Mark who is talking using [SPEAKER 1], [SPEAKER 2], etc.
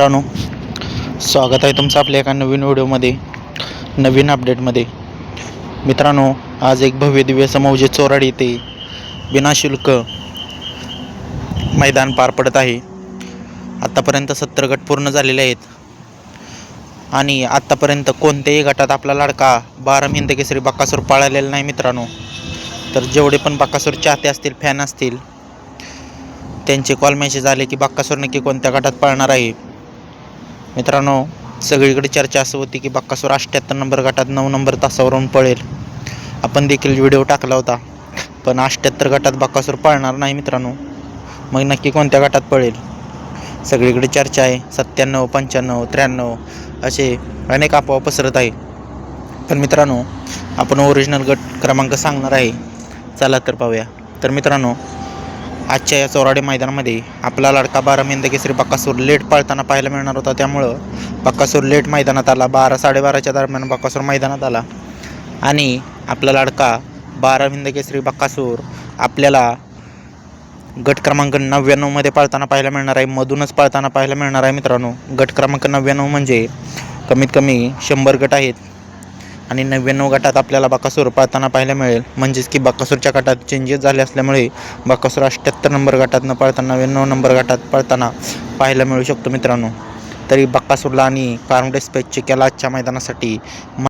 [SPEAKER 1] मित्रांनो स्वागत आहे तुमचं आपल्या एका नवीन व्हिडिओमध्ये नवीन अपडेटमध्ये मित्रांनो आज एक भव्य दिव्य समौजे चोराड येथे विनाशुल्क मैदान पार पडत आहे. आत्तापर्यंत सत्तर गट पूर्ण झालेले आहेत. आणि आत्तापर्यंत कोणत्याही गटात आपला लाडका बारा हिंद केसरी बक्कासूर पाळलेला नाही मित्रांनो. तर जेवढे पण बक्कासूर चाहते असतील फॅन असतील त्यांचे कॉल मेसेज आले की बक्कासूर नक्की कोणत्या गटात पळणार आहे? मित्रांनो सगळीकडे चर्चा असं होती की बक्कासूर अठ्ठ्याहत्तर नंबर गटात नऊ नंबर तासावरून पळेल. आपण देखील व्हिडिओ टाकला होता. पण अठ्ठ्याहत्तर गटात बक्कासूर पळणार नाही मित्रांनो. मग नक्की कोणत्या गटात पळेल? सगळीकडे चर्चा आहे. सत्त्याण्णव पंच्याण्णव त्र्याण्णव असे अनेक अफवा पसरत आहे. पण मित्रांनो आपण ओरिजिनल गट क्रमांक सांगणार आहे. चला तर पाहूया. तर मित्रांनो आजच्या या चौराडे मैदानामध्ये आपला लाडका बारा मेंदकेसरी बक्कासूर लेट पाळताना पाहायला मिळणार होता. त्यामुळं बक्कासूर लेट मैदानात आला. बारा साडेबाराच्या दरम्यान बक्कासूर मैदानात आला. आणि आपला लाडका बारा मेंदकेसरी बक्कासूर आपल्याला गट क्रमांक नव्याण्णवमध्ये पाळताना पाहायला मिळणार आहे. मधूनच पाळताना पाहायला मिळणार आहे मित्रांनो. गट क्रमांक नव्याण्णव म्हणजे कमीत कमी शंभर गट आहेत. आणि नव्याण्णव गटात आपल्याला बकासूर पाळताना पाहायला मिळेल. म्हणजेच की बकासूरच्या गटात चेंजेस झाले असल्यामुळे बकासूर अठ्ठ्याहत्तर नंबर गटात न पाळताना नव्याण्णव नंबर गटात पाळताना पाहायला मिळू शकतो मित्रांनो. तरी बक्कासूरला आणि कारंडे स्पेसचे केला आजच्या मैदानासाठी